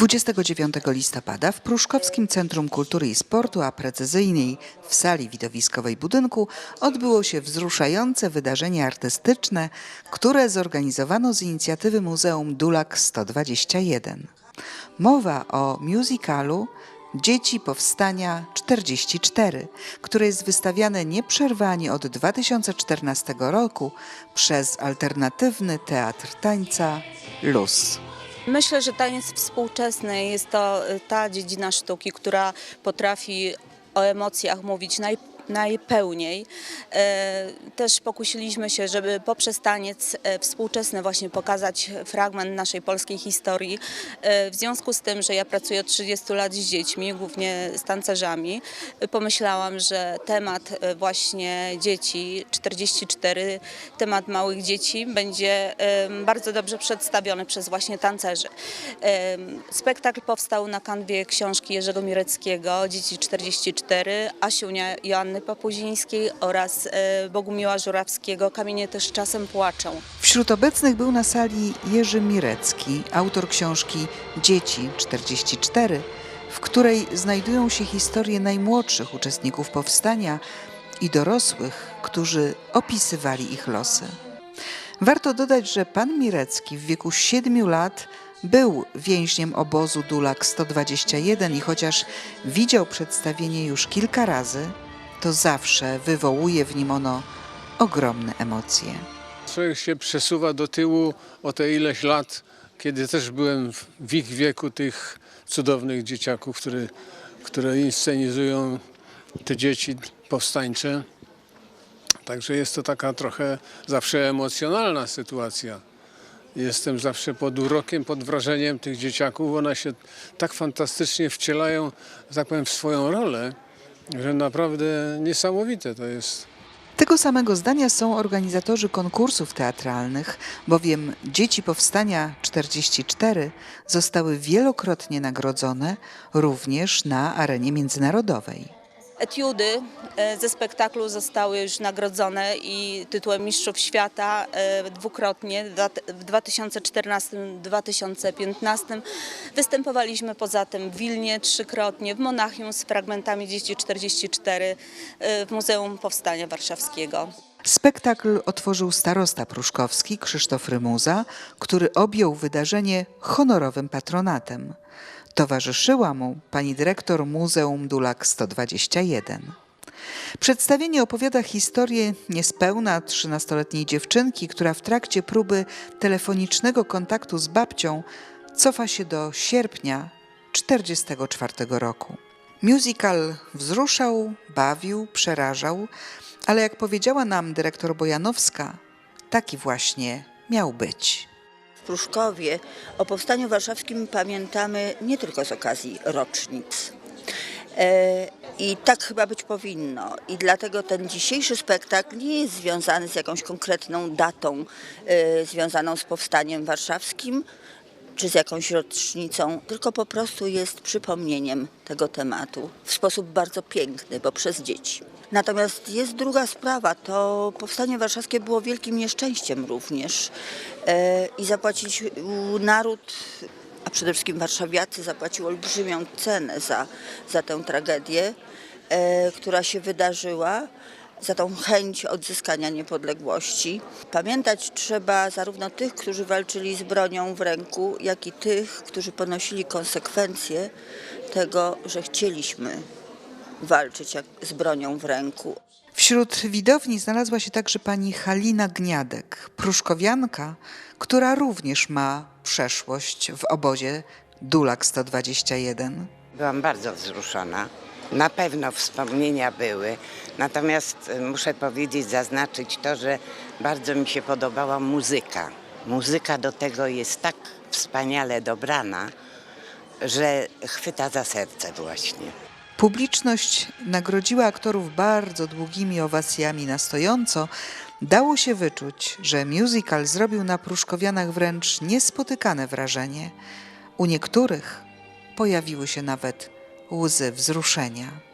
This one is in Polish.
29 listopada w Pruszkowskim Centrum Kultury i Sportu, a precyzyjniej w sali widowiskowej budynku, odbyło się wzruszające wydarzenie artystyczne, które zorganizowano z inicjatywy Muzeum Dulak 121. Mowa o musicalu Dzieci Powstania 44, które jest wystawiane nieprzerwanie od 2014 roku przez alternatywny teatr tańca Luz. Myślę, że taniec współczesny jest to y, ta dziedzina sztuki, która potrafi o emocjach mówić naj, najpełniej. E, Też pokusiliśmy się, żeby poprzez taniec e, współczesny właśnie pokazać fragment naszej polskiej historii. E, W związku z tym, że ja pracuję od 30 lat z dziećmi, głównie z tancerzami, pomyślałam, że temat właśnie dzieci 44, temat małych dzieci będzie bardzo dobrze przedstawiony przez właśnie tancerzy. Spektakl powstał na kanwie książki Jerzego Mireckiego Dzieci 44, Asiunia Joanny Papuzińskiej oraz e, Bogumiła Żurawskiego Kamienie też czasem płaczą. Wśród obecnych był na sali Jerzy Mirecki, autor książki Dzieci 44, w której znajdują się historie najmłodszych uczestników powstania i dorosłych, którzy opisywali ich losy. Warto dodać, że pan Mirecki w wieku 7 lat był więźniem obozu Dulak 121 i chociaż widział przedstawienie już kilka razy, to zawsze wywołuje w nim ono ogromne emocje. Człowiek się przesuwa do tyłu o te ileś lat, kiedy też byłem w- ich wieku tych cudownych dzieciaków, które, które inscenizują te dzieci powstańcze. Także jest to taka trochę zawsze emocjonalna sytuacja. Jestem zawsze pod urokiem, pod wrażeniem tych dzieciaków. One się tak fantastycznie wcielają, tak powiem, w swoją rolę, że naprawdę niesamowite to jest. Tego samego zdania są organizatorzy konkursów teatralnych, bowiem Dzieci Powstania 44 zostały wielokrotnie nagrodzone również na arenie międzynarodowej. Etiudy e, ze spektaklu zostały już nagrodzone i tytułem Mistrzów Świata e, dwukrotnie w 2014-2015. Występowaliśmy poza tym w Wilnie trzykrotnie, w Monachium z fragmentami Dzieci 44 e, w Muzeum Powstania Warszawskiego. Spektakl otworzył starosta pruszkowski Krzysztof Rymuza, który objął wydarzenie honorowym patronatem. Towarzyszyła mu pani dyrektor Muzeum Dulak 121. Przedstawienie opowiada historię niespełna 13-letniej dziewczynki, która w trakcie próby telefonicznego kontaktu z babcią cofa się do sierpnia 1944 roku. Musical wzruszał, bawił, przerażał, ale jak powiedziała nam dyrektor Bojanowska, taki właśnie miał być. Pruszkowie o Powstaniu Warszawskim pamiętamy nie tylko z okazji rocznic. E, I tak chyba być powinno. I dlatego ten dzisiejszy spektakl nie jest związany z jakąś konkretną datą e, związaną z Powstaniem Warszawskim czy z jakąś rocznicą, tylko po prostu jest przypomnieniem tego tematu w sposób bardzo piękny, bo przez dzieci. Natomiast jest druga sprawa, to Powstanie Warszawskie było wielkim nieszczęściem również e, i zapłacić naród, a przede wszystkim warszawiacy zapłacił olbrzymią cenę za, za tę tragedię, e, która się wydarzyła za tą chęć odzyskania niepodległości. Pamiętać trzeba zarówno tych, którzy walczyli z bronią w ręku, jak i tych, którzy ponosili konsekwencje tego, że chcieliśmy walczyć jak, z bronią w ręku. Wśród widowni znalazła się także pani Halina Gniadek, pruszkowianka, która również ma przeszłość w obozie Dulak 121. Byłam bardzo wzruszona. Na pewno wspomnienia były, natomiast y, muszę powiedzieć, zaznaczyć to, że bardzo mi się podobała muzyka. Muzyka do tego jest tak wspaniale dobrana, że chwyta za serce właśnie. Publiczność nagrodziła aktorów bardzo długimi owacjami na stojąco. Dało się wyczuć, że musical zrobił na pruszkowianach wręcz niespotykane wrażenie. U niektórych pojawiły się nawet łzy wzruszenia.